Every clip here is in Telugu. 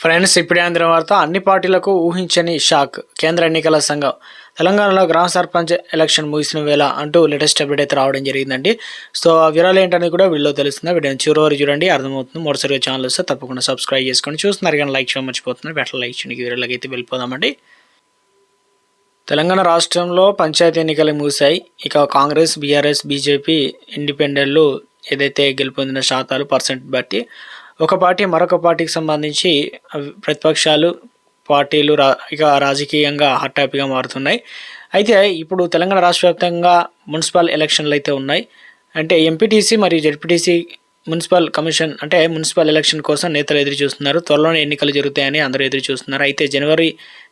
ఫ్రెండ్స్ ఇప్పుడే అందిన వార్త అన్ని పార్టీలకు ఊహించని షాక్. కేంద్ర ఎన్నికల సంఘం. తెలంగాణలో గ్రామ సర్పంచ్ ఎలక్షన్ ముగిసిన వేళ అంటూ లేటెస్ట్ అప్డేట్ అయితే రావడం జరిగిందండి. సో ఆ వివరాలు ఏంటనేది కూడా వీడియో తెలుస్తుంది. వీడియో చివరి వరకు చూడండి. అర్థమవుతుంది. మొదటిసారిగా ఛానల్ వస్తే తప్పకుండా సబ్స్క్రైబ్ చేసుకొని చూస్తున్నారు. కానీ లైక్ చేయడం మర్చిపోతున్నారు. వెంటనే లైక్ చేయండి. వీడియోలోకి అయితే వెళ్ళిపోదామండి. తెలంగాణ రాష్ట్రంలో పంచాయతీ ఎన్నికలు ముగిశాయి. ఇక కాంగ్రెస్ బీఆర్ఎస్ బీజేపీ ఇండిపెండెంట్లు ఏదైతే గెలుపొందిన శాతాలు పర్సెంట్ బట్టి ఒక పార్టీ మరొక పార్టీకి సంబంధించి ప్రతిపక్షాలు పార్టీలు రా ఇక రాజకీయంగా హాట్ టాపిక్గా మారుతున్నాయి. అయితే ఇప్పుడు తెలంగాణ రాష్ట్ర వ్యాప్తంగా మున్సిపల్ ఎలక్షన్లు అయితే ఉన్నాయి. అంటే ఎంపీటీసీ మరియు జెడ్పీటీసీ మున్సిపల్ కమిషన్ అంటే మున్సిపల్ ఎలక్షన్ కోసం నేతలు ఎదురు చూస్తున్నారు త్వరలోనే ఎన్నికలు జరుగుతాయని అందరూ ఎదురు చూస్తున్నారు అయితే జనవరి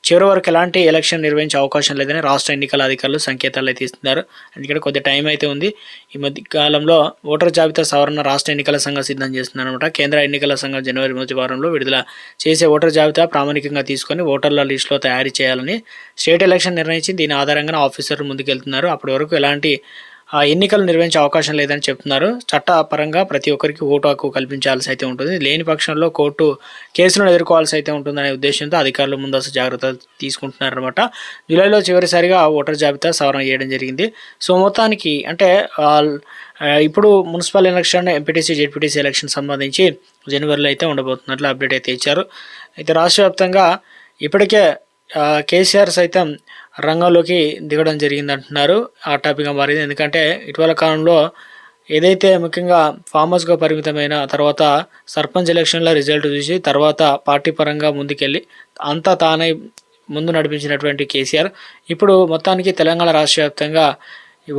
చివరి వరకు ఎలాంటి ఎలక్షన్ నిర్వహించే అవకాశం లేదని రాష్ట్ర ఎన్నికల అధికారులు సంకేతాలు అయితే ఇస్తున్నారు. ఎందుకంటే కొద్ది టైం అయితే ఉంది. ఈ మధ్య కాలంలో ఓటర్ జాబితా సవరణ రాష్ట్ర ఎన్నికల సంఘం సిద్ధం చేస్తున్నారు కేంద్ర ఎన్నికల సంఘం జనవరి మొదటి వారంలో విడుదల చేసే ఓటర్ జాబితా ప్రామాణికంగా తీసుకొని ఓటర్ల లిస్టులో తయారు చేయాలని స్టేట్ ఎలక్షన్ నిర్ణయించి దీని ఆధారంగా ఆఫీసర్లు ముందుకెళ్తున్నారు. అప్పటి వరకు ఎలాంటి ఎన్నికలు నిర్వహించే అవకాశం లేదని చెప్తున్నారు. చట్టపరంగా ప్రతి ఒక్కరికి ఓటు హక్కు కల్పించాల్సి అయితే ఉంటుంది. లేని పక్షంలో కోర్టు కేసులను ఎదుర్కోవాల్సి అయితే ఉంటుందనే ఉద్దేశంతో అధికారులు ముందస్తు జాగ్రత్త తీసుకుంటున్నారనమాట జూలైలో చివరిసారిగా ఓటర్ జాబితా సవరణ చేయడం జరిగింది. సో మొత్తానికి అంటే ఇప్పుడు municipal election MPTC ZPTC election సంబంధించి జనవరిలో అయితే ఉండబోతున్నట్లు అప్డేట్ అయితే ఇచ్చారు. అయితే రాష్ట్ర వ్యాప్తంగా ఇప్పటికే కేసీఆర్ సైతం రంగంలోకి దిగడం జరిగింది అంటున్నారు ఆ టాపిక్గా మారింది. ఎందుకంటే ఇటీవల కాలంలో ఏదైతే ముఖ్యంగా ఫామర్స్గా పరిమితమైన తర్వాత సర్పంచ్ ఎలక్షన్ల రిజల్ట్ చూసి తర్వాత పార్టీ పరంగా ముందుకెళ్ళి అంతా తానే ముందు నడిపించినటువంటి కేసీఆర్. ఇప్పుడు మొత్తానికి తెలంగాణ రాష్ట్ర వ్యాప్తంగా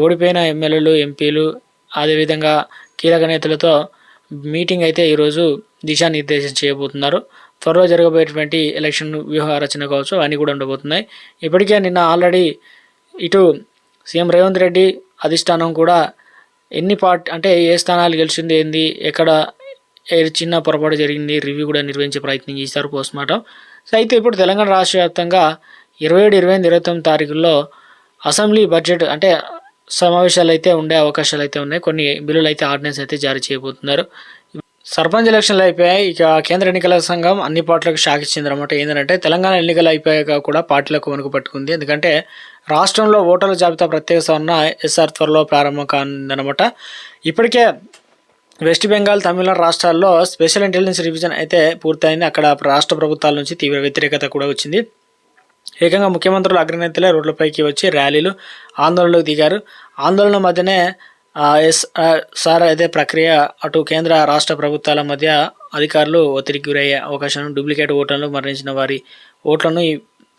ఓడిపోయిన ఎమ్మెల్యేలు ఎంపీలు అదేవిధంగా కీలక నేతలతో మీటింగ్ అయితే ఈరోజు దిశానిర్దేశం చేయబోతున్నారు. త్వరలో జరగబోయేటువంటి ఎలక్షన్ వ్యూహ రచన కావచ్చు అన్నీ కూడా ఉండబోతున్నాయి. ఇప్పటికే నిన్న ఆల్రెడీ ఇటు సీఎం రేవంత్ రెడ్డి అధిష్టానం కూడా ఎన్ని పార్ట్ అంటే ఏ స్థానాలు గెలిచింది ఏంది ఎక్కడ ఏ చిన్న పొరపాటు జరిగింది రివ్యూ కూడా నిర్వహించే ప్రయత్నం చేశారు పోస్ట్ మార్టం సో అయితే ఇప్పుడు తెలంగాణ రాష్ట్ర వ్యాప్తంగా ఇరవై ఏడు ఇరవై ఎనిమిది ఇరవై తొమ్మిది తారీఖుల్లో అసెంబ్లీ బడ్జెట్ అంటే సమావేశాలు అయితే ఉండే అవకాశాలు అయితే ఉన్నాయి. కొన్ని బిల్లులు అయితే ఆర్డినెన్స్ అయితే జారీ చేయబోతున్నారు. సర్పంచ్ ఎలక్షన్లు అయిపోయాయి. ఇక కేంద్ర ఎన్నికల సంఘం అన్ని పార్టీలకు షాక్ ఇచ్చింది అనమాట ఏంటంటే తెలంగాణ ఎన్నికలు అయిపోయాక కూడా పార్టీలకు వణుకు పట్టుకుంది. ఎందుకంటే రాష్ట్రంలో ఓటర్ల జాబితా ప్రత్యేక సవరణ ఎస్ఆర్ త్వరలో ప్రారంభం కానుందనమాట ఇప్పటికే వెస్ట్ బెంగాల్ తమిళనాడు రాష్ట్రాల్లో స్పెషల్ ఇంటెలిజెన్స్ రివిజన్ అయితే పూర్తయింది. అక్కడ రాష్ట్ర ప్రభుత్వాల నుంచి తీవ్ర వ్యతిరేకత కూడా వచ్చింది. ఏకంగా ముఖ్యమంత్రులు అగ్రనేతలే రోడ్లపైకి వచ్చి ర్యాలీలు ఆందోళనలకు దిగారు. ఆందోళన మధ్యనే ఆ, అయితే సార్ ప్రక్రియ అటు కేంద్ర రాష్ట్ర ప్రభుత్వాల మధ్య అధికారులు ఒత్తిడికి గురయ్యే అవకాశం డూప్లికేట్ ఓట్లను మరణించిన వారి ఓట్లను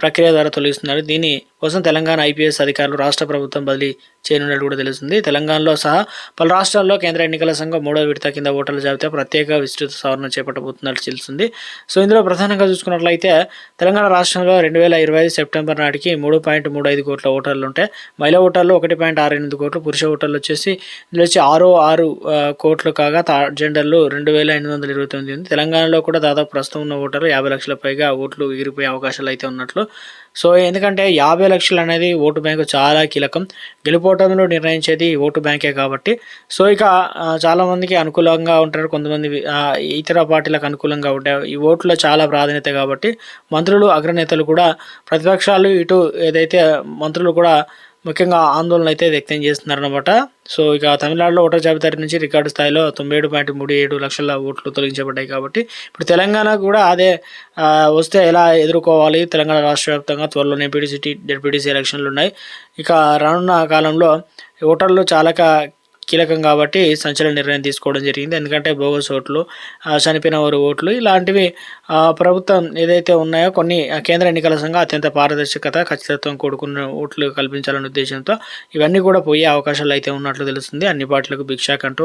ప్రక్రియ ద్వారా తొలగిస్తున్నారు. దీని కోసం తెలంగాణ ఐపీఎస్ అధికారులు రాష్ట్ర ప్రభుత్వం బదిలీ చేయనున్నట్టు కూడా తెలుస్తుంది. తెలంగాణలో సహా పలు రాష్ట్రాల్లో కేంద్ర ఎన్నికల సంఘం మూడో విడత కింద ఓటర్ల జాబితా ప్రత్యేక విస్తృత సవరణ చేపట్టబోతున్నట్లు తెలుస్తుంది. సో ఇందులో ప్రధానంగా చూసుకున్నట్లయితే తెలంగాణ రాష్ట్రంలో రెండు వేల ఇరవై ఐదు సెప్టెంబర్ నాటికి మూడు పాయింట్ మూడు ఐదు కోట్ల ఓటర్లు ఉంటే మహిళా ఓటర్లు ఒకటి పాయింట్ ఆరు ఎనిమిది కోట్లు పురుష ఓటర్లు వచ్చేసి ఇందులో వచ్చి ఆరు ఆరు కోట్లు కాగా జెండర్లు రెండు వేల ఎనిమిది వందల ఇరవై తొమ్మిది ఉంది. తెలంగాణలో కూడా దాదాపు ప్రస్తుతం ఉన్న ఓటర్లు యాభై లక్షల పైగా ఓట్లు ఎగిరిపోయే అవకాశాలు అయితే ఉన్నట్లు సో ఎందుకంటే యాభై లక్షలు అనేది ఓటు బ్యాంకు చాలా కీలకం. గెలుపోవటంలో నిర్ణయించేది ఓటు బ్యాంకే కాబట్టి. సో ఇక చాలామందికి అనుకూలంగా ఉంటారు. కొంతమంది ఇతర పార్టీలకు అనుకూలంగా ఉంటాయి ఈ ఓట్లో చాలా ప్రాధాన్యత కాబట్టి మంత్రులు అగ్రనేతలు కూడా ప్రతిపక్షాలు ఇటు ఏదైతే మంత్రులు కూడా ముఖ్యంగా ఆందోళన అయితే వ్యక్తం చేస్తున్నారనమాట సో ఇక తమిళనాడులో ఓటర్ జాబితా నుంచి రికార్డు స్థాయిలో తొంభై ఏడు పాయింట్ మూడు ఏడు లక్షల ఓట్లు తొలగించబడ్డాయి కాబట్టి ఇప్పుడు తెలంగాణ కూడా అదే వస్తే ఎలా ఎదుర్కోవాలి? తెలంగాణ రాష్ట్ర వ్యాప్తంగా త్వరలోనే ఎంపీటీసీ జెడ్పీటీసీ ఎలక్షన్లు ఉన్నాయి. ఇక రానున్న కాలంలో ఓటర్లు చాలా కీలకం కాబట్టి సంచలన నిర్ణయం తీసుకోవడం జరిగింది. ఎందుకంటే బోగస్ ఓట్లు చనిపోయిన వారి ఓట్లు ఇలాంటివి ప్రభుత్వం ఏదైతే ఉన్నాయో కొన్ని కేంద్ర ఎన్నికల సంఘం అత్యంత పారదర్శకత ఖచ్చితత్వం కూడుకున్న ఓట్లు కల్పించాలనే ఉద్దేశంతో ఇవన్నీ కూడా పోయే అవకాశాలు అయితే ఉన్నట్లు తెలుస్తుంది. అన్ని పార్టీలకు భిక్షాకంటూ